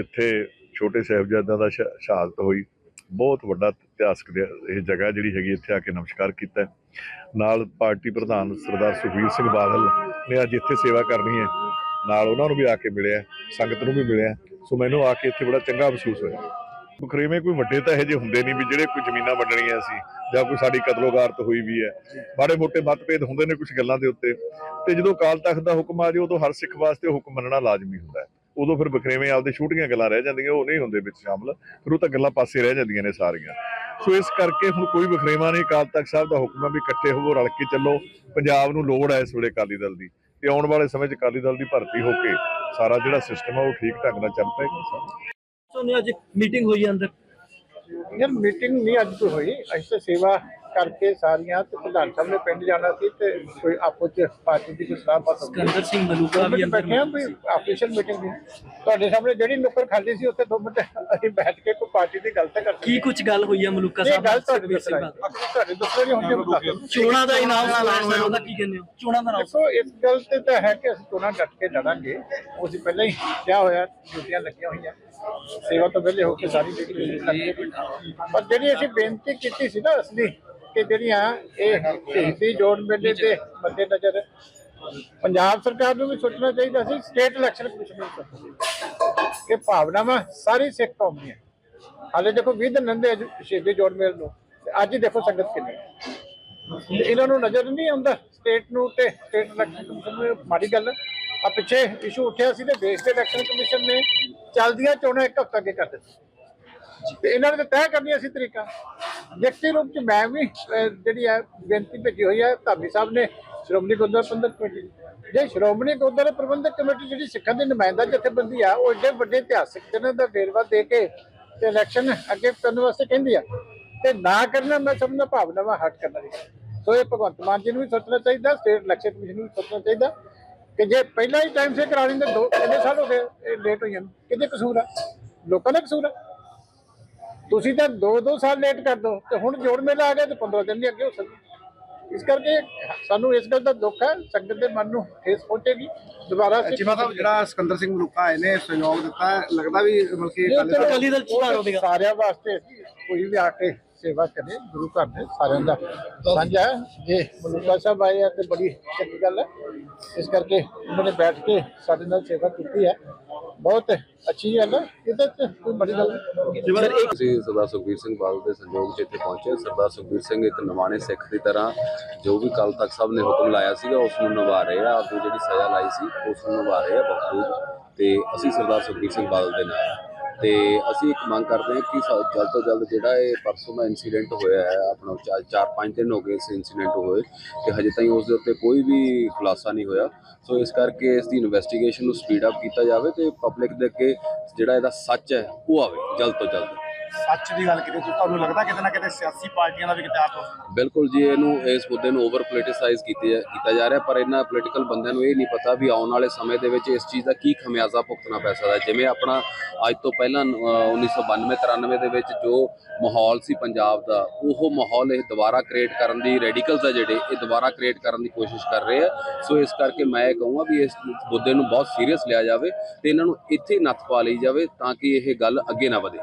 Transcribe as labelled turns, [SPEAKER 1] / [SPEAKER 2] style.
[SPEAKER 1] ਜਿੱਥੇ ਛੋਟੇ ਸਾਹਿਬਜ਼ਾਦਿਆਂ ਦਾ ਸ਼- ਸ਼ਹਾਦਤ ਹੋਈ, ਬਹੁਤ ਵੱਡਾ ਇਤਿਹਾਸਕ ਇਹ ਜਗ੍ਹਾ ਜਿਹੜੀ ਹੈਗੀ ਇੱਥੇ ਆ ਕੇ ਨਮਸਕਾਰ ਕੀਤਾ ਨਾਲ ਪਾਰਟੀ ਪ੍ਰਧਾਨ ਸਰਦਾਰ ਸੁਖਬੀਰ ਸਿੰਘ ਬਾਦਲ ਨੇ ਅੱਜ ਇੱਥੇ ਸੇਵਾ ਕਰਨੀ ਹੈ। ਨਾਲ ਉਹਨਾਂ ਨੂੰ ਵੀ ਆ ਕੇ ਮਿਲਿਆ ਸੰਗਤ ਨੂੰ ਵੀ ਮਿਲਿਆ ਸੋ ਮੈਨੂੰ ਆ ਕੇ ਇੱਥੇ ਬੜਾ ਚੰਗਾ ਮਹਿਸੂਸ ਹੋਇਆ। ਬਖਰੇਵੇਂ ਕੋਈ ਵੱਡੇ ਤਾਂ ਇਹੋ ਜਿਹੇ ਹੁੰਦੇ ਨਹੀਂ ਵੀ ਜਿਹੜੇ ਕੋਈ ਜ਼ਮੀਨਾਂ ਵੰਡਣੀਆਂ ਸੀ ਜਾਂ ਕੋਈ ਸਾਡੀ ਕਤਲੋਗਾਰਤ ਹੋਈ ਵੀ ਹੈ। ਮਾੜੇ ਮੋਟੇ ਮਤਭੇਦ ਹੁੰਦੇ ਨੇ ਕੁਝ ਗੱਲਾਂ ਦੇ ਉੱਤੇ। ਤੇ ਜਦੋਂ ਅਕਾਲ ਤਖਤ ਦਾ ਹੁਕਮ ਆ ਜਾਏ, ਉਦੋਂ ਹਰ ਸਿੱਖ ਵਾਸਤੇ ਹੁਕਮ ਮੰਨਣਾ ਲਾਜ਼ਮੀ ਹੁੰਦਾ ਹੈ। ਉਦੋਂ ਫਿਰ ਬਖਰੇਵੇਂ ਆਪਦੇ ਛੋਟੀਆਂ ਗੱਲਾਂ ਰਹਿ ਜਾਂਦੀਆਂ ਉਹ ਨਹੀਂ ਹੁੰਦੇ ਵਿੱਚ ਸ਼ਾਮਲ। ਫਿਰ ਉਹ ਤਾਂ ਗੱਲਾਂ ਪਾਸੇ ਰਹਿ ਜਾਂਦੀਆਂ ਨੇ ਸਾਰੀਆਂ। ਸੋ ਇਸ ਕਰਕੇ ਹੁਣ ਕੋਈ ਬਖਰੇਵਾ ਨਹੀਂ ਅਕਾਲ ਤਖਤ ਸਾਹਿਬ ਦਾ ਹੁਕਮ ਹੈ ਵੀ ਇਕੱਠੇ ਹੋਵੋ ਰਲ ਕੇ ਚੱਲੋ। ਪੰਜਾਬ ਨੂੰ ਲੋੜ ਹੈ ਇਸ ਵੇਲੇ ਅਕਾਲੀ ਦਲ ਦੀ। ਤੇ ਆਉਣ ਵਾਲੇ ਸਮੇਂ 'ਚ ਅਕਾਲੀ ਦਲ ਦੀ ਭਰਤੀ ਹੋ ਕੇ ਸਾਰਾ ਜਿਹੜਾ ਸਿਸਟਮ ਹੈ ਉਹ ਠੀਕ ਢੰਗ ਨਾਲ ਚੱਲ ਪਏਗਾ ਸਾਰਾ।
[SPEAKER 2] ਸੋਨੇ ਅੱਜ ਮੀਟਿੰਗ ਹੋਈ ਅੰਦਰ?
[SPEAKER 3] ਯਾਰ ਮੀਟਿੰਗ ਨਹੀਂ ਅੱਜ ਕੋਈ ਹੋਈ। ਅਸੀਂ ਤਾਂ ਸੇਵਾ ਕਰਕੇ ਸਾਰੀਆਂ ਤੇ ਪ੍ਰਧਾਨ ਸਾਹਿਬ ਨੇ ਪਿੰਡ ਜਾਣਾ ਸੀ ਤੇ ਕੋਈ ਆਪੋ ਚ ਪਾਰਟੀ ਦੀ ਕੋਈ ਸਲਾਹ ਬਾਤ
[SPEAKER 2] ਸਿਕੰਦਰ ਸਿੰਘ ਮਲੂਕਾ ਵੀ ਅੰਦਰ
[SPEAKER 3] ਬੈਠੇ ਆ ਕੋਈ ਆਫੀਸ਼ੀਅਲ ਮੀਟਿੰਗ ਨਹੀਂ ਤੁਹਾਡੇ ਸਾਹਮਣੇ ਜਿਹੜੀ ਨੁੱਕਰ ਖਾਲੀ ਸੀ ਉੱਥੇ ਦੋ ਮਿੰਟ ਅਸੀਂ ਬੈਠ ਕੇ ਕੋਈ ਪਾਰਟੀ ਦੀ ਗੱਲ ਤਾਂ ਕਰਦੇ
[SPEAKER 2] ਕੀ ਕੁਝ ਗੱਲ ਹੋਈ ਹੈ ਮਲੂਕਾ
[SPEAKER 3] ਇਹ
[SPEAKER 2] ਸਾਹਿਬ
[SPEAKER 3] ਗੱਲ
[SPEAKER 2] ਨਾਲ?
[SPEAKER 3] ਤੁਹਾਡੇ ਦੱਸਣਾ? ਤੁਹਾਡੇ ਦੱਸਣਾ ਹੁੰਦੇ ਮੁਤਾਬਕ
[SPEAKER 2] ਚੋਣਾਂ ਦਾ ਇਨਾਮ ਐਲਾਨ ਹੋਇਆ ਉਹਦਾ ਕੀ ਕਹਿੰਦੇ ਹੋ? ਚੋਣਾਂ ਦਾ
[SPEAKER 3] ਦੇਖੋ ਇਸ ਗੱਲ ਤੇ ਤਾਂ ਹੈ ਕਿ ਅਸੀਂ ਚੋਣਾਂ ਡਟ ਕੇ ਲੜਾਂਗੇ। ਉਹ ਅਸੀਂ ਪਹਿਲਾਂ ਹੀ ਕਿਹਾ ਹੋਇਆ ਡਿਊਟੀਆਂ ਲੱਗੀਆਂ ਹੋਈਆਂ। ਸੇਵਾ ਤੋਂ ਵਿਹਲੇ ਹੋ ਕੇ ਸਾਰੀ ਕਰਦੇ ਪਰ ਜਿਹੜੀ ਅਸੀਂ ਬੇਨਤੀ ਕੀਤੀ ਸੀ ਨਾ ਅਸਲੀ ਕਿ ਜਿਹੜੀਆਂ ਇਹ ਸ਼ਹੀਦੀ ਜੋੜ ਮੇਲੇ ਦੇ ਮੱਦੇ ਨਜ਼ਰ ਪੰਜਾਬ ਸਰਕਾਰ ਨੂੰ ਵੀ ਸੋਚਣਾ ਚਾਹੀਦਾ ਸੀ, ਸਟੇਟ ਇਲੈਕਸ਼ਨ ਕਮਿਸ਼ਨ ਨੂੰ ਸੋਚਣਾ ਕਿ ਭਾਵਨਾਵਾਂ ਸਾਰੀ ਸਿੱਖ ਕੌਮ ਦੀਆਂ। ਹਾਲੇ ਦੇਖੋ 20 ਦਿਨ ਨੰਦੇ ਸ਼ਹੀਦੀ ਜੋੜ ਮੇਲ ਨੂੰ। ਅੱਜ ਹੀ ਦੇਖੋ ਸੰਗਤ ਕਿੰਨੀ ਇਹਨਾਂ ਨੂੰ ਨਜ਼ਰ ਨਹੀਂ ਆਉਂਦਾ ਸਟੇਟ ਨੂੰ ਤੇ ਸਟੇਟ ਇਲੈਕਸ਼ਨ ਕਮਿਸ਼ਨ ਨੂੰ ਮਾੜੀ ਗੱਲ ਆ ਪਿੱਛੇ ਇਸ਼ੂ ਉੱਠਿਆ ਸੀ ਤੇ ਦੇਸ਼ ਦੇ ਇਲੈਕਸ਼ਨ ਕਮਿਸ਼ਨ ਨੇ ਚੱਲਦੀਆਂ ਚੋਣਾਂ ਇੱਕ ਹਫ਼ਤਾ ਅੱਗੇ ਕਰ ਦਿੱਤੀ ਤੇ ਇਹਨਾਂ ਨੇ ਤਾਂ ਤੈਅ ਕਰਨੀ ਸੀ ਤਰੀਕਾ। ਵਿਅਕਤੀ ਰੂਪ ਚ ਮੈਂ ਵੀ ਜਿਹੜੀ ਹੈ ਬੇਨਤੀ ਭੇਜੀ ਹੋਈ ਹੈ ਧਾਮੀ ਸਾਹਿਬ ਨੇ ਸ਼੍ਰੋਮਣੀ ਗੁਰਦੁਆਰਾ ਪ੍ਰਬੰਧਕ ਕਮੇਟੀ ਜੇ ਸ਼੍ਰੋਮਣੀ ਗੁਰਦੁਆਰਾ ਪ੍ਰਬੰਧਕ ਕਮੇਟੀ ਜਿਹੜੀ ਸਿੱਖਾਂ ਦੀ ਨੁਮਾਇੰਦਾ ਜਥੇਬੰਦੀ ਆ, ਉਹ ਏਡੇ ਵੱਡੇ ਇਤਿਹਾਸਕ ਦਿਨਾਂ ਦਾ ਵੇਰਵਾ ਦੇ ਕੇ ਤੇ ਇਲੈਕਸ਼ਨ ਅੱਗੇ ਕਰਨ ਵਾਸਤੇ ਕਹਿੰਦੀ ਆ। ਤੇ ਨਾ ਕਰਨਾ ਮੈਂ ਸਮਝਦਾ ਭਾਵਨਾਵਾਂ ਹਟ ਕਰਨਾ ਚਾਹੀਦਾ ਸੋ ਇਹ ਭਗਵੰਤ ਮਾਨ ਜੀ ਨੂੰ ਵੀ ਸੋਚਣਾ ਚਾਹੀਦਾ, ਸਟੇਟ ਇਲੈਕਸ਼ਨ ਕਮਿਸ਼ਨ ਨੂੰ ਵੀ ਸੋਚਣਾ ਚਾਹੀਦਾ ਕਿ ਜੇ ਪਹਿਲਾਂ ਹੀ ਟਾਈਮ ਸੇ ਕਰਾ ਲੈਂਦੇ, ਦੋ ਕਿੰਨੇ ਸਾਲ ਹੋ ਗਏ ਲੇਟ ਹੋਈਆਂ ਨੂੰ। ਕਿਹਦੇ ਕਸੂਰ ਆ? ਲੋਕਾਂ ਦਾ ਕਸੂਰ ਆ? ਤੁਸੀਂ ਤਾਂ 2-2 ਸਾਲ ਲੇਟ ਕਰ ਦੋ ਤੇ ਹੁਣ ਜੋੜ ਮੇਲਾ ਆ ਗਿਆ ਤੇ 15 ਦਿਨ ਵੀ ਅੱਗੇ ਹੋ ਸਕਦਾ। ਇਸ ਕਰਕੇ ਸਾਨੂੰ ਇਸ ਗੱਲ ਦਾ ਦੁੱਖ ਹੈ ਸੰਗਤ ਦੇ ਮਨ ਨੂੰ ਠੇਸ ਪਹੁੰਚੇਗੀ। ਦੁਬਾਰਾ
[SPEAKER 4] ਚੀਮਾ ਸਾਹਿਬ ਜਿਹੜਾ ਸਿਕੰਦਰ ਸਿੰਘ ਮਲੂਕਾ ਆਏ ਨੇ ਸਹਿਯੋਗ ਦਿੱਤਾ ਲੱਗਦਾ ਵੀ ਮਤਲਬ ਅਕਾਲੀ ਦਲ-
[SPEAKER 2] ਚੁਣਾਵ ਹੋਵੇਗਾ
[SPEAKER 3] ਸਾਰਿਆਂ ਵਾਸਤੇ ਕੋਈ ਵੀ ਆ ਕੇ ਸੇਵਾ ਕਰੇ ਗੁਰੂ ਘਰ ਦੇ ਸਾਰਿਆਂ ਦਾ। ਸਾਂਝਾ ਹੈ ਜੇ ਮਲੂਕਾ ਸਾਹਿਬ ਆਏ ਆ ਤੇ ਬੜੀ ਚੰਗੀ ਗੱਲ ਹੈ। ਇਸ ਕਰਕੇ ਉਹਨਾਂ ਨੇ ਬੈਠ ਕੇ ਸਾਡੇ ਨਾਲ ਸੇਵਾ ਕੀਤੀ ਹੈ। ਬਹੁਤ ਅੱਛੀ ਗੱਲ ਹੈ ਇਹਦੇ ਚ ਕੋਈ ਬੜੀ ਗੱਲ ਨਹੀਂ।
[SPEAKER 5] ਅਸੀਂ ਸਰਦਾਰ ਸੁਖਬੀਰ ਸਿੰਘ ਬਾਦਲ ਦੇ ਸੰਯੋਗ 'ਚ ਇੱਥੇ ਪਹੁੰਚੇ। ਸਰਦਾਰ ਸੁਖਬੀਰ ਸਿੰਘ ਇੱਕ ਨਵਾਣੇ ਸਿੱਖ ਦੀ ਤਰ੍ਹਾਂ ਜੋ ਵੀ ਕੱਲ ਤੱਕ ਸਭ ਨੇ ਹੁਕਮ ਲਾਇਆ ਸੀਗਾ ਉਸ ਨੂੰ ਨਿਭਾ ਰਹੇ ਆ। ਆਪਣੀ ਜਿਹੜੀ ਸਜ਼ਾ ਲਾਈ ਸੀ ਉਸ ਨੂੰ ਨਿਭਾ ਰਹੇ ਆ ਬਖੂਬ ਤੇ ਅਸੀਂ ਸਰਦਾਰ ਸੁਖਬੀਰ ਸਿੰਘ ਬਾਦਲ ਦੇ ਨਾਲ। ਤੇ ਅਸੀਂ ਇੱਕ ਮੰਗ ਕਰਦੇ ਹਾਂ ਕਿ ਸ- ਜਲਦ ਤੋਂ ਜਲਦ ਜਿਹੜਾ ਇਹ ਪਰਸੋਂ ਦਾ ਇਨਸੀਡੈਂਟ ਹੋਇਆ ਹੈ, ਆਪਣਾ 4-5 ਦਿਨ ਹੋ ਗਏ ਇਸ ਇਨਸੀਡੈਂਟ ਹੋਏ ਕਿ ਹਜੇ ਤਾਈਂ ਉਸ ਦੇ ਉੱਤੇ ਕੋਈ ਵੀ ਖੁਲਾਸਾ ਨਹੀਂ ਹੋਇਆ। ਸੋ ਇਸ ਕਰਕੇ ਇਸ ਦੀ ਇਨਵੈਸਟੀਗੇਸ਼ਨ ਨੂੰ ਸਪੀਡ ਅਪ ਕੀਤਾ ਜਾਵੇ ਤੇ ਪਬਲਿਕ ਦੇ ਅੱਗੇ ਜਿਹੜਾ ਇਹਦਾ ਸੱਚ ਹੈ, ਉਹ ਆਵੇ ਜਲਦ ਤੋਂ ਜਲਦ।
[SPEAKER 4] ਸੱਚ ਦੀ ਗੱਲ ਕੀਤੀ ਤੁਹਾਨੂੰ ਲੱਗਦਾ ਕਿਤੇ ਨਾ ਕਿਤੇ ਸਿਆਸੀ ਪਾਰਟੀਆਂ ਦਾ ਵੀ ਕਿਤੇ ਹੱਥ ਹੋ
[SPEAKER 5] ਬਿਲਕੁਲ ਜੀ ਇਹਨੂੰ ਇਸ ਮੁੱਦੇ ਨੂੰ ਓਵਰ ਪੋਲਿਟਿਸਾਈਜ਼ ਕੀਤੀ ਜਾ- ਕੀਤਾ ਜਾ ਰਿਹਾ ਪਰ ਇਹਨਾਂ ਪੋਲੀਟੀਕਲ ਬੰਦਿਆਂ ਨੂੰ ਇਹ ਨਹੀਂ ਪਤਾ ਵੀ ਆਉਣ ਵਾਲੇ ਸਮੇਂ ਦੇ ਵਿੱਚ ਇਸ ਚੀਜ਼ ਦਾ ਕੀ ਖਮਿਆਜ਼ਾ ਭੁਗਤਣਾ ਪੈ ਸਕਦਾ। ਜਿਵੇਂ ਆਪਣਾ ਅੱਜ ਤੋਂ ਪਹਿਲਾਂ ਅਹ, 1992 93 ਦੇ ਵਿੱਚ ਜੋ ਮਾਹੌਲ ਸੀ ਪੰਜਾਬ ਦਾ ਉਹ ਮਾਹੌਲ ਇਹ ਦੁਬਾਰਾ ਕ੍ਰੀਏਟ ਕਰਨ ਦੀ ਰੈਡੀਕਲਸ ਆ ਜਿਹੜੇ ਇਹ ਦੁਬਾਰਾ ਕ੍ਰੀਏਟ ਕਰਨ ਦੀ ਕੋਸ਼ਿਸ਼ ਕਰ ਰਹੇ ਆ। ਸੋ ਇਸ ਕਰਕੇ ਮੈਂ ਇਹ ਕਹੂੰਗਾ ਵੀ ਇਸ ਮੁੱਦੇ ਨੂੰ ਬਹੁਤ ਸੀਰੀਅਸ ਲਿਆ ਜਾਵੇ ਤੇ ਇਹਨਾਂ ਨੂੰ ਇੱਥੇ ਨੱਥ ਪਾ ਲਈ ਜਾਵੇ ਤਾਂ ਕਿ ਇਹ ਗੱਲ ਅੱਗੇ ਨਾ ਵਧੇ।